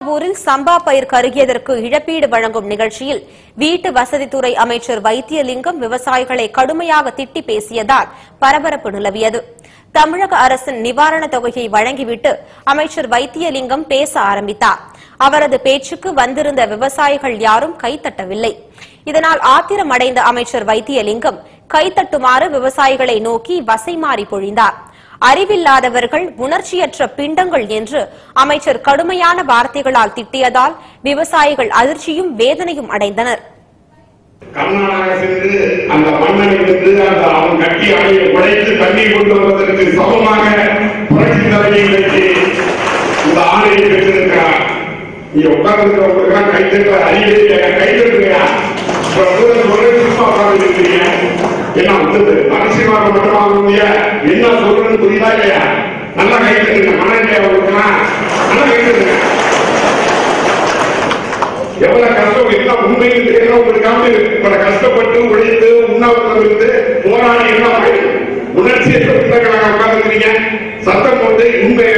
ஊரில் சம்பா பயிர் கருகியதற்கு இழப்பீடு வழங்கும் நிகழ்ச்சியில் வீட்டு வசதித்துறை அமைச்சர் வைத்தியலிங்கம் விவசாயிகளை கடுமையாக திட்டி பேசியதால் பரபரப்பு நிலவியது. தமிழக அரசின் நிவாரணத் தொகையை வழங்கிவிட்டு அமைச்சர் வைத்தியலிங்கம் பேச ஆரம்பித்தார். அவரது பேச்சுக்கு வந்திருந்த விவசாயிகள் யாரும் கைத்தட்டவில்லை இதனால் ஆத்திரமடைந்த அமைச்சர் வைத்தியலிங்கம் கைத்தட்டுமாறு விவசாயிகளை நோக்கி வசைமாறி பொழிந்தாா் அறிவில்லாதவர்கள் உணர்ச்சியற்ற பிண்டங்கள் என்று அமைச்சர் கடுமையான வார்த்தைகளால் திட்டியதால் விவசாயிகள் அதிர்ச்சியும் வேதனையும் அடைந்தனர். சென்று அந்த மன்னனை அந்த அவன் கட்டி அணையை உடைத்து தண்ணீர் கொண்டு வருவதற்கு சமமாக புரட்சி இந்த ஆணையை பெற்றிருக்கிறார். நீ அறிவே சும்மா உட்கார்ந்து இருக்கிறீங்க என்ன வந்தது மட்டும் என்ன சொல்றேன்னு நல்லா கை தட்டுங்க மனநிலை அவங்களுக்குலாம் நல்லா கை எவ்வளவு கஷ்டம் என்ன உண்மையில் தெரியவங்களுக்காக பல கஷ்டப்பட்டு உழைத்து உண்ணாவிரதம் இருந்து போராடி என்ன பயன்? உணர்ச்சியற்ற பிள்ளைகளாக உட்கார்ந்துக்கிறீங்க சத்தம் போட்டு உண்மையை